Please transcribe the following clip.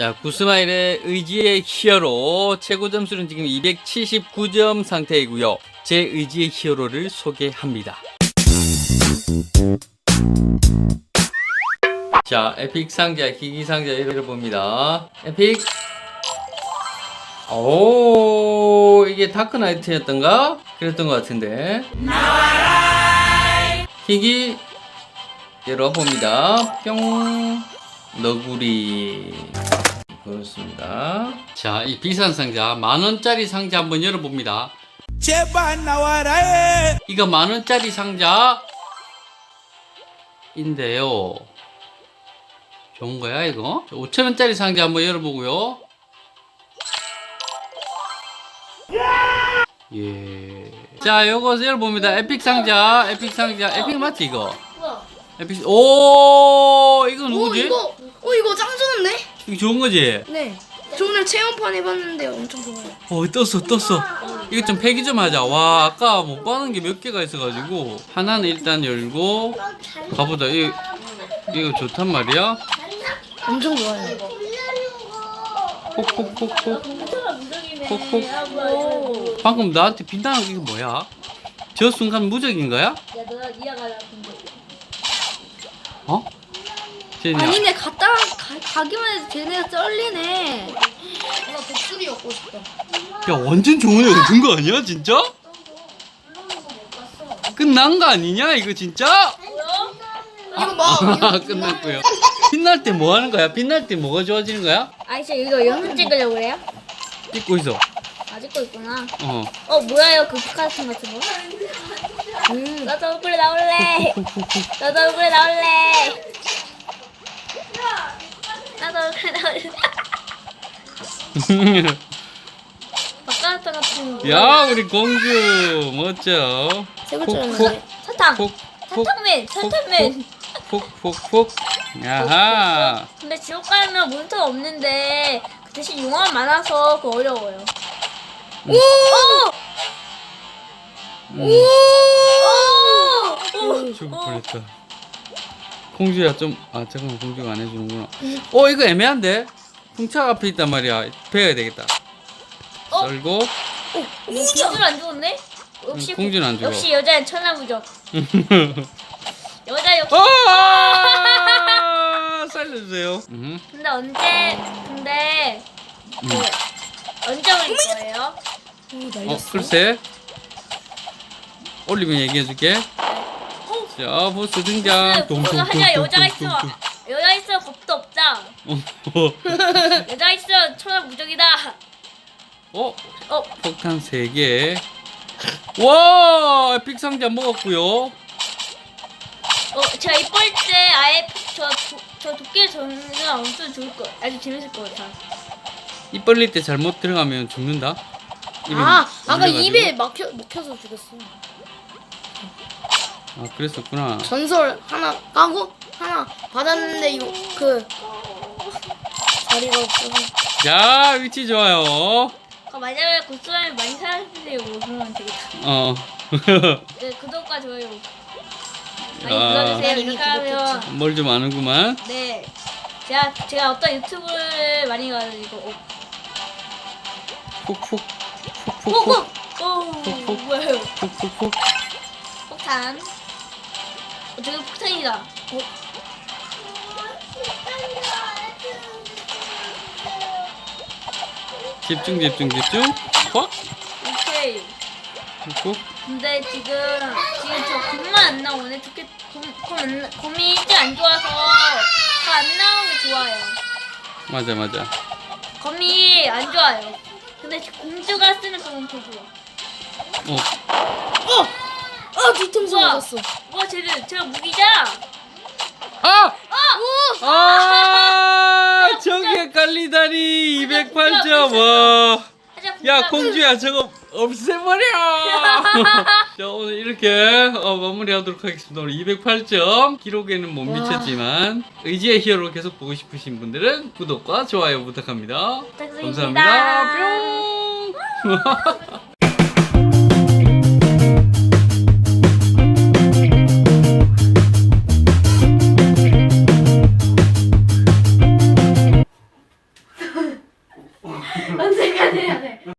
자, 구스마일의 의지의 히어로 최고 점수는 지금 279점 상태이고요. 제 의지의 히어로를 소개합니다. 자, 에픽 상자, 기기 상자 열어봅니다. 에픽. 오, 이게 다크 나이트였던가? 그랬던 것 같은데. 기기 열어봅니다. 뿅. 너구리. 그렇습니다. 자, 이 비싼 상자, 만 원짜리 상자 한번 열어봅니다. 제발 나와라 해. 이거 만 원짜리 상자 인데요. 좋은 거야 이거? 5천 원짜리 상자 한번 열어보고요. 예. 자, 요거 열어봅니다. 에픽 상자, 에픽 상자, 에픽 맞지 이거? 에픽. 오, 이거 어 누구지? 이거 어 이거 짱 좋은데? 이거 좋은 거지? 네. 저 오늘 체험판 해봤는데 엄청 좋아요. 어 떴어 떴어 이거 좀 폐기 좀 하자 와 아까 못 받은 게몇 개가 있어가지고 하나는 일단 열고 가보자 이거, 이거 좋단 말이야 엄청 좋아요. 콕콕콕콕 콕콕 방금 나한테 빛나는 게 뭐야? 저 순간 무적인 거야? 어? 쟤냐 아니네 갔다 가, 가기만 해도 쟤네가 쩔리네. 나 독수리 얻고 싶다. 야 완전 좋은 애 얻은 거 아니야 진짜? 끝난 거 아니냐 이거 진짜? 이거 봐. 끝났고요. 빛날 때 뭐 하는 거야? 빛날 때 뭐가 좋아지는 거야? 아저씨 이거 영상 찍으려고 그래요? 찍고 있어. 아 찍고 있구나 어. 어 뭐야요 그 북한산 같은 거? 음 나도 얼굴에 나올래 나도 얼굴에 나올래 나도 얼굴에 나올래 바깥산 같은 거 야 우리 공주 멋져. 세글자였는데. 사탕 콕콕 사탕맨 사탕맨 콕콕콕. 야하. 근데 지옥 가면 몬스터가 없는데 그 대신 용암 많아서 그 어려워요 오! 음, 오! 오! 죽을 뻔했다. 공주야 좀 아 잠깐만 공주가 안 해주는구나. 어 이거 애매한데? 풍차 앞에 있단 말이야. 배워야 되겠다. 어? 썰고 공주는 안 죽었네? 역시 음, 공주는 안 죽어. 역시 여자는 천하무적. 여자 역시. 아 살려주세요. 음. 근데 언제 근데 그 언제 올릴 거예요? 어, 글쎄. 올리면 얘기해줄게. 자, 보스 등장. 무슨 어, 하냐 여자가 있어. 여자 있어 겁도 없다. 여자 있어 천하 무적이다. 어, 어 폭탄 3개. 와, 픽 상자 먹었고요. 어, 제가 이쁠 때 아예 저, 도, 저 도끼를 저는 엄청 좋을 거, 아주 재밌을 것 같아. 입 벌릴 때 잘못 들어가면 죽는다. 아 아까 물려가지고. 입에 막혀 막혀서 죽었어. 아, 그랬었구나. 전설 하나 까고 하나 받았는데 이거 그 자리가 없어서. 자, 위치 좋아요. 그 만약에 고스란히 많이 사랑해주세요. 그러면 되겠다. 어. 네, 구독과 좋아요. 많이 아. 난 이미 이렇게 하면 뭘 좀 아는구만. 네. 제가 제가 어떤 유튜브를 많이 가지고 어, 푹푹. 오, 푹푹푹. 오, 오, 푹 푹. 뭐예요? 푹푹푹. 폭탄. 어, 저기 폭탄이다. 어? 집중, 집중, 집중. 확. 오케이. 푹푹. 근데 지금 지금 저 곰만 안 나오네. 좋게 곰, 곰 안, 나- 곰이 일찍 안 좋아서 더 안 나오는 게 좋아요. 맞아, 맞아. 곰이 안 좋아요. 근데 공주가 쓰는 곰은 더 좋아. 어. 아 뒤통수 우와. 맞았어. 와 쟤는 쟤가 무기자. 아! 아! 저게 깔리다니 208점. 와. 야, 공주야, 저거 없애버려! 자, 오늘 이렇게 어, 마무리하도록 하겠습니다. 오늘 208점. 기록에는 못 미쳤지만, 의지의 히어로 계속 보고 싶으신 분들은 구독과 좋아요 부탁합니다. 부탁드립니다. 감사합니다. 뿅!